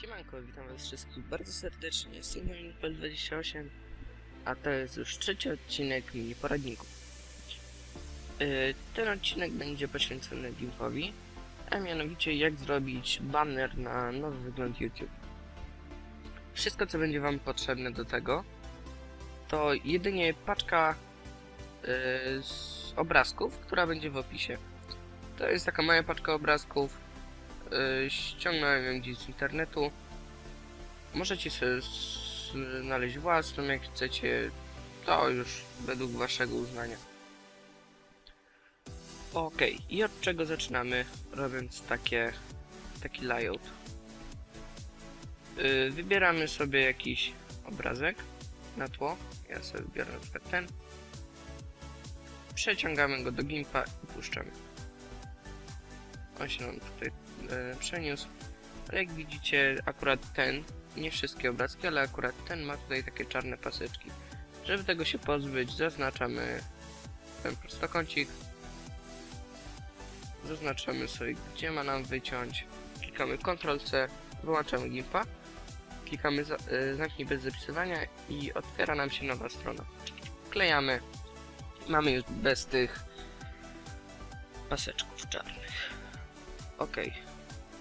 Siemanko, witam was wszystkich bardzo serdecznie, jestem Dominik28, a to jest już trzeci odcinek mini poradników. Yy, ten odcinek będzie poświęcony Gimpowi, a mianowicie jak zrobić banner na nowy wygląd YouTube. Wszystko co będzie wam potrzebne do tego, to jedynie paczka yy, z obrazków, która będzie w opisie. To jest taka mała paczka obrazków, yy, ściągnąłem ją gdzieś z internetu, Możecie sobie znaleźć własną, jak chcecie. To już według waszego uznania. Ok, i od czego zaczynamy, robiąc takie, taki layout? Yy, wybieramy sobie jakiś obrazek na tło. Ja sobie wybiorę na ten. Przeciągamy go do gimpa i puszczamy. On się nam tutaj yy, przeniósł. Ale jak widzicie, akurat ten nie wszystkie obrazki, ale akurat ten ma tutaj takie czarne paseczki. Żeby tego się pozbyć, zaznaczamy ten prostokącik. Zaznaczamy sobie, gdzie ma nam wyciąć. Klikamy Ctrl-C, wyłączamy gimpa. Klikamy za, y, zamknij bez zapisywania i otwiera nam się nowa strona. Klejamy. Mamy już bez tych paseczków czarnych. Ok.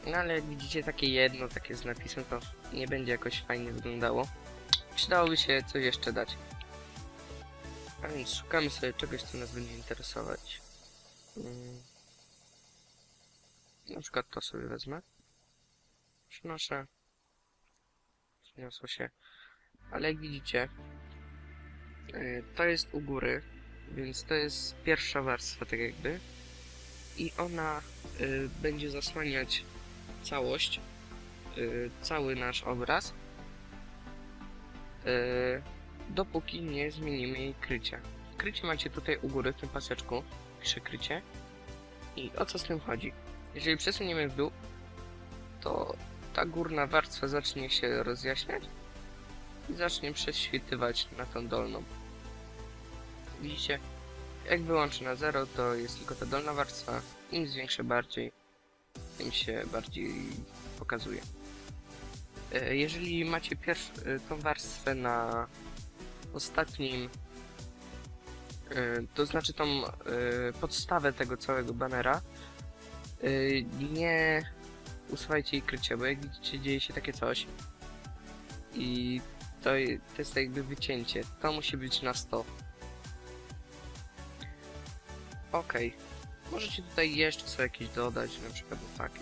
No ale jak widzicie takie jedno, takie z napisem, to nie będzie jakoś fajnie wyglądało. Przydałoby się coś jeszcze dać. A więc szukamy sobie czegoś, co nas będzie interesować. Mm. Na przykład to sobie wezmę. Przynoszę. Przyniosło się. Ale jak widzicie, yy, to jest u góry, więc to jest pierwsza warstwa, tak jakby. I ona yy, będzie zasłaniać całość, yy, cały nasz obraz, dopóki nie zmienimy jej krycia. Krycie macie tutaj u góry w tym paseczku, pisze krycie. I o co z tym chodzi? Jeżeli przesuniemy w dół, to ta górna warstwa zacznie się rozjaśniać i zacznie prześwitywać na tą dolną. Widzicie? Jak wyłączę na 0, to jest tylko ta dolna warstwa. Im zwiększę bardziej, tym się bardziej pokazuje. E, Jeżeli macie pierwszą tą warstwę na ostatnim, e, to znaczy tą e, podstawę tego całego banera, e, nie usuwajcie jej krycia, bo jak widzicie dzieje się takie coś i to, to jest jakby wycięcie. To musi być na 100. Okej. Możecie tutaj jeszcze co jakieś dodać, na przykład takie.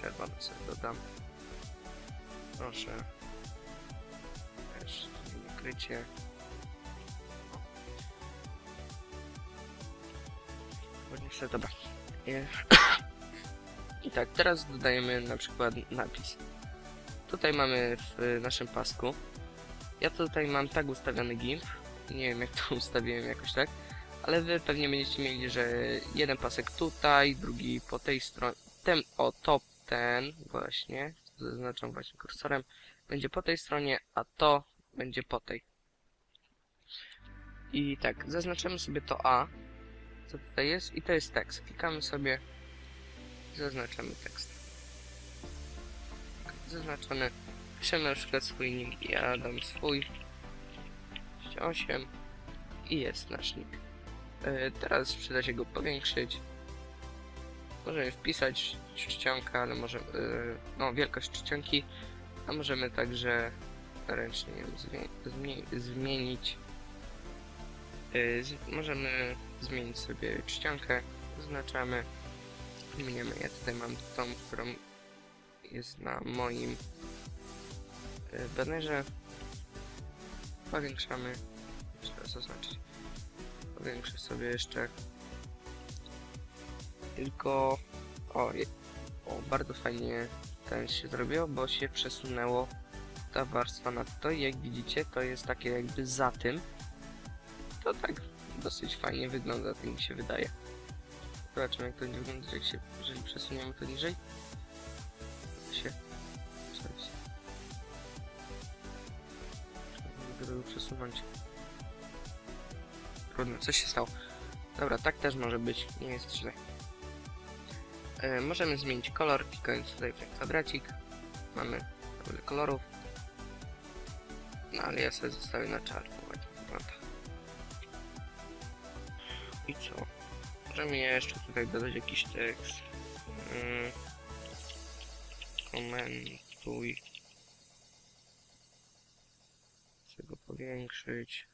Czerwone sobie dodam. Proszę. Też krycie. Ładnie sobie, dobra. I- I tak, teraz dodajemy na przykład napis. Tutaj mamy w naszym pasku. Ja tutaj mam tak ustawiony GIMP. Nie wiem jak to ustawiłem jakoś tak ale wy pewnie będziecie mieli, że jeden pasek tutaj, drugi po tej stronie, ten, o top ten właśnie, zaznaczam właśnie kursorem, będzie po tej stronie, a to będzie po tej. I tak, zaznaczamy sobie to A, co tutaj jest, i to jest tekst. Klikamy sobie, zaznaczamy tekst. Zaznaczony, piszemy na przykład swój nick, ja dam swój, 8 i jest nasz nick. E, Teraz przyda się go powiększyć. Możemy wpisać czcionkę, ale możemy, no wielkość czcionki, a możemy także ręcznie ją zmie zmie zmienić. E, możemy zmienić sobie czcionkę, zaznaczamy, zmieniamy. Ja tutaj mam tą, którą jest na moim e, banerze. Powiększamy, trzeba zaznaczyć powiększę sobie jeszcze tylko o, o bardzo fajnie ten się zrobiło, bo się przesunęło ta warstwa na to i jak widzicie to jest takie jakby za tym to tak dosyć fajnie wygląda, tak mi się wydaje zobaczymy jak to będzie wyglądać jak się, jeżeli przesuniemy to niżej się coś trzeba było przesunąć Trudno, coś się stało. Dobra, tak też może być, nie jest źle. E, możemy zmienić kolor, klikając tutaj w ten kwadracik. Mamy wiele kolorów. No ale ja sobie zostawię na czarno, wygląda. I co? Możemy jeszcze tutaj dodać jakiś tekst. Mm. Komentuj. Chcę go powiększyć.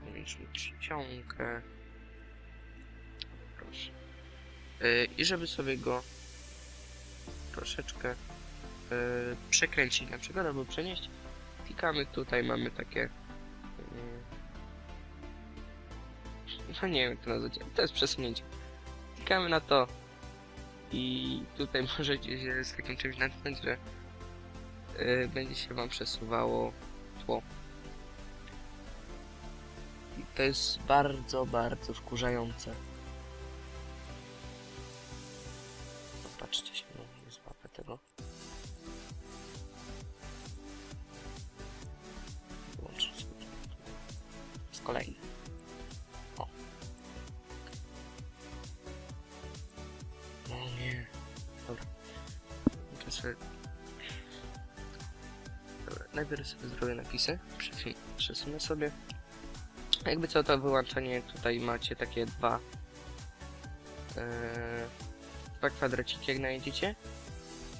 Powiększmy czcionkę. Proszę. Yy, I żeby sobie go troszeczkę yy, przekręcić na przykład, albo przenieść, klikamy tutaj, mamy takie no nie wiem to nazwać, to jest przesunięcie. Klikamy na to i tutaj możecie się z takim czymś natknąć, że yy, będzie się wam przesuwało tło. I to jest bardzo, bardzo wkurzające. Popatrzcie napisy. Przesun- Przesunę sobie. Jakby co to wyłączenie, tutaj macie takie dwa e, dwa kwadraciki jak znajdziecie.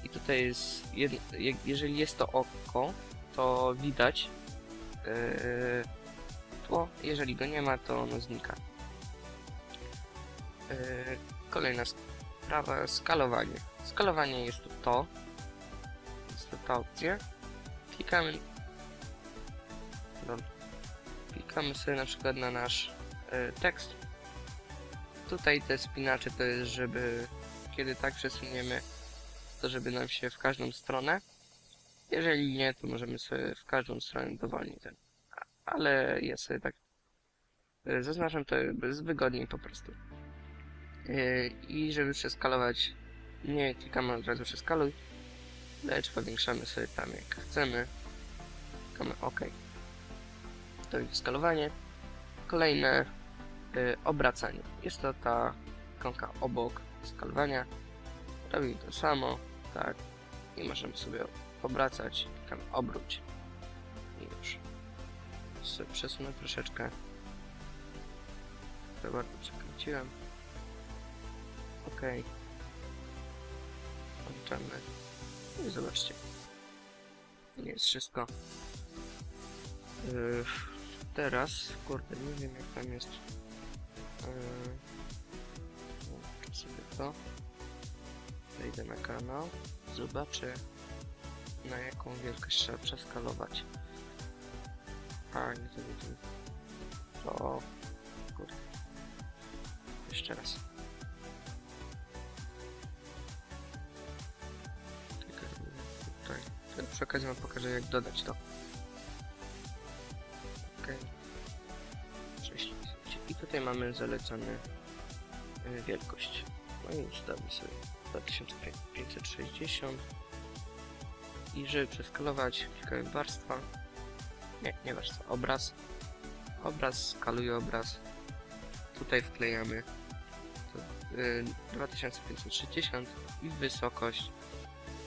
I tutaj jest jeżeli jest to oko to widać e, tło, jeżeli go nie ma to ono znika. E, kolejna sprawa skalowanie. Skalowanie jest to to. Jest to ta opcja. Klikamy klikamy sobie na przykład na nasz e, tekst. Tutaj te spinacze to jest, żeby kiedy tak przesuniemy, to żeby nam się w każdą stronę. Jeżeli nie, to możemy sobie w każdą stronę dowolnie ten. Ale ja sobie tak e, zaznaczam to jest wygodniej po prostu. E, I żeby przeskalować, nie klikamy od razu przeskaluj, lecz powiększamy sobie tam jak chcemy. Klikamy OK to skalowanie. Kolejne y, obracanie. Jest to ta ikonka obok skalowania. Robimy to samo, tak. I możemy sobie obracać, tam obróć. I już. Sobie przesunę troszeczkę. To bardzo przekręciłem. Ok. Włączamy. I zobaczcie. Nie jest wszystko. Yy, teraz, kurde, nie wiem jak tam jest. Włączę sobie to. Wejdę na kanał. Zobaczę na jaką wielkość trzeba przeskalować. A, nie to nie to. To... Kurde. Jeszcze raz. Tutaj. Przy okazji wam pokażę jak dodać to. Okej. Cześć. I tutaj mamy zalecane wielkość. No i ustawmy sobie 2560. I żeby przeskalować, klikamy warstwa. Nie, nie warstwa, obraz. Obraz, skaluje obraz. Tutaj wklejamy to, y, 2560 i wysokość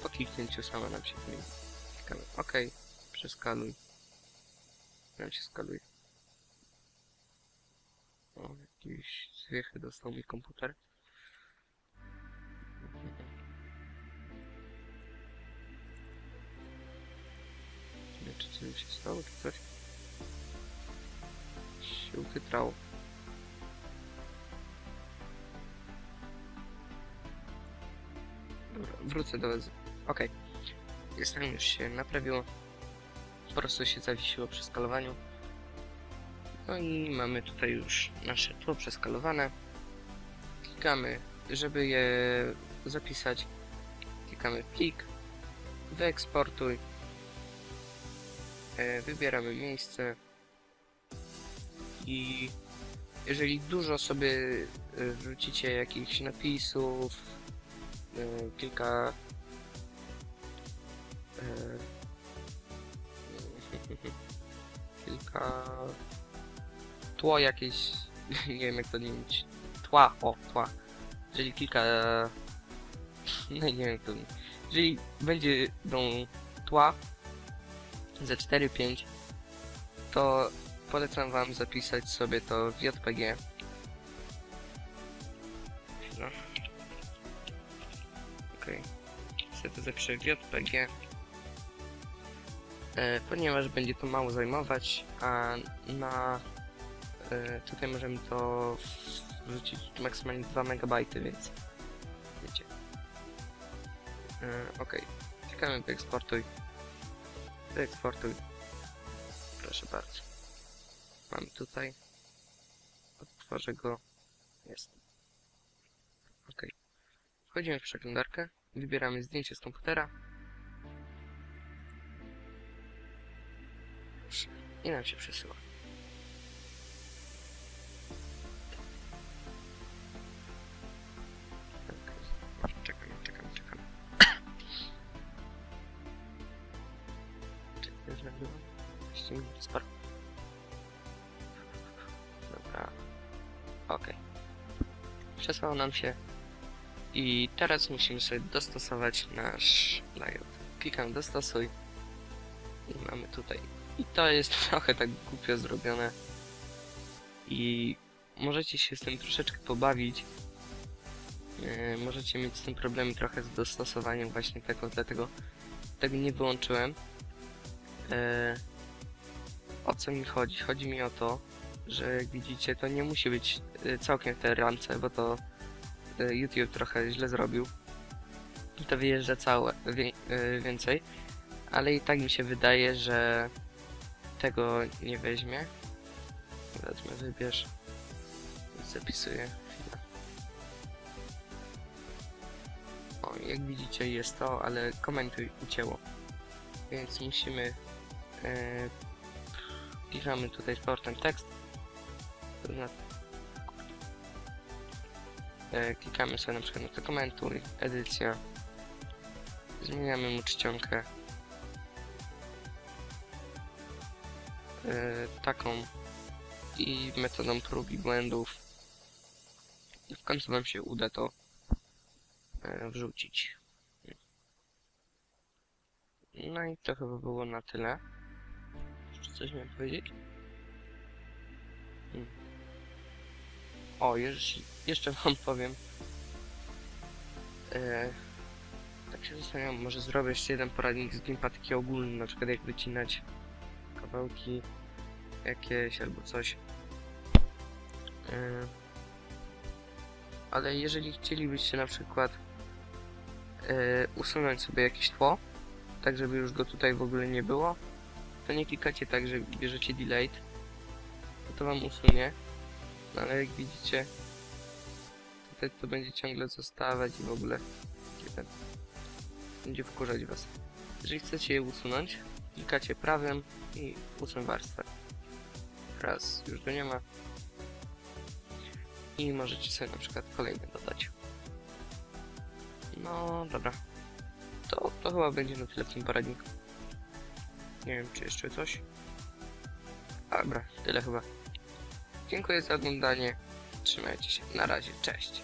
po kliknięciu sama nam się zmieni. Klikamy OK, przeskaluj. Nam się skaluje. O, jakieś zwiechy dostał mi komputer. Nie czy coś się stało, czy coś się uchytrało. Dobra, wrócę do. Okej. Jest tam już się naprawiło. Po prostu się zawiesiło przy skalowaniu. No i mamy tutaj już nasze tło przeskalowane. Klikamy, żeby je zapisać. Klikamy plik, wyeksportuj. E, Wybieramy miejsce. I jeżeli dużo sobie e, wrzucicie jakichś napisów, e, kilka kilka tło jakieś, nie wiem jak to odmienić, tła, o, tła, jeżeli kilka, no nie wiem jak to odmienić, jeżeli będzie tą tła ze 4-5, to polecam wam zapisać sobie to w JPG. No. Okej. Sobie to zapiszę w JPG. E, ponieważ będzie to mało zajmować, a na e, tutaj możemy to wrzucić maksymalnie 2 MB, więc wiecie. E, ok, klikamy wyeksportuj. Wyeksportuj. Proszę bardzo. Mamy tutaj. Odtworzę go. Jest. Ok. Wchodzimy w przeglądarkę. Wybieramy zdjęcie z komputera. I nam się przesyła. Czekam, czekam, czekam. Czy już nagrywam? 20 minut, sporo. Dobra. Ok. Przesłał nam się. I teraz musimy sobie dostosować nasz layout. Klikam dostosuj. I mamy tutaj. I to jest trochę tak głupio zrobione. I możecie się z tym troszeczkę pobawić. Yy, możecie mieć z tym problemy trochę z dostosowaniem właśnie tego, dlatego tego nie wyłączyłem. Yy, o co mi chodzi? Chodzi mi o to, że jak widzicie, to nie musi być y, całkiem w tej ramce, bo to YouTube trochę źle zrobił. To wyjeżdża całe, więcej, ale i tak mi się wydaje, że tego nie weźmie. Wezmę, wybierz. Zapisuję. O, jak widzicie jest to, ale komentuj ucięło. Więc musimy... Yy, Piszemy tutaj z portem tekst. To zna- E, klikamy sobie na przykład na to komentuj, edycja. Zmieniamy mu czcionkę. Taką i metodą prób i błędów. W końcu wam się uda to e, wrzucić. No i to chyba było na tyle. Jeszcze coś miałem powiedzieć? Hmm. O, jeszcze, jeszcze wam powiem. E, tak się zastanawiam, może zrobię jeszcze jeden poradnik z Gimpa taki ogólny, na przykład jak wycinać kawałki jakieś albo coś. E, ale jeżeli chcielibyście na przykład e, usunąć sobie jakieś tło, tak żeby już go tutaj w ogóle nie było, to nie klikacie tak, że bierzecie delete, to, to wam usunie. No ale jak widzicie, tutaj to będzie ciągle zostawać i w ogóle jeden, będzie wkurzać was. Jeżeli chcecie je usunąć, klikacie prawym i usuń warstwę. Raz, już go nie ma. I możecie sobie na przykład kolejny dodać. No dobra. To, to chyba będzie na tyle w tym poradniku. Nie wiem, czy jeszcze coś. Dobra, tyle chyba. Dziękuję za oglądanie. Trzymajcie się. Na razie. Cześć.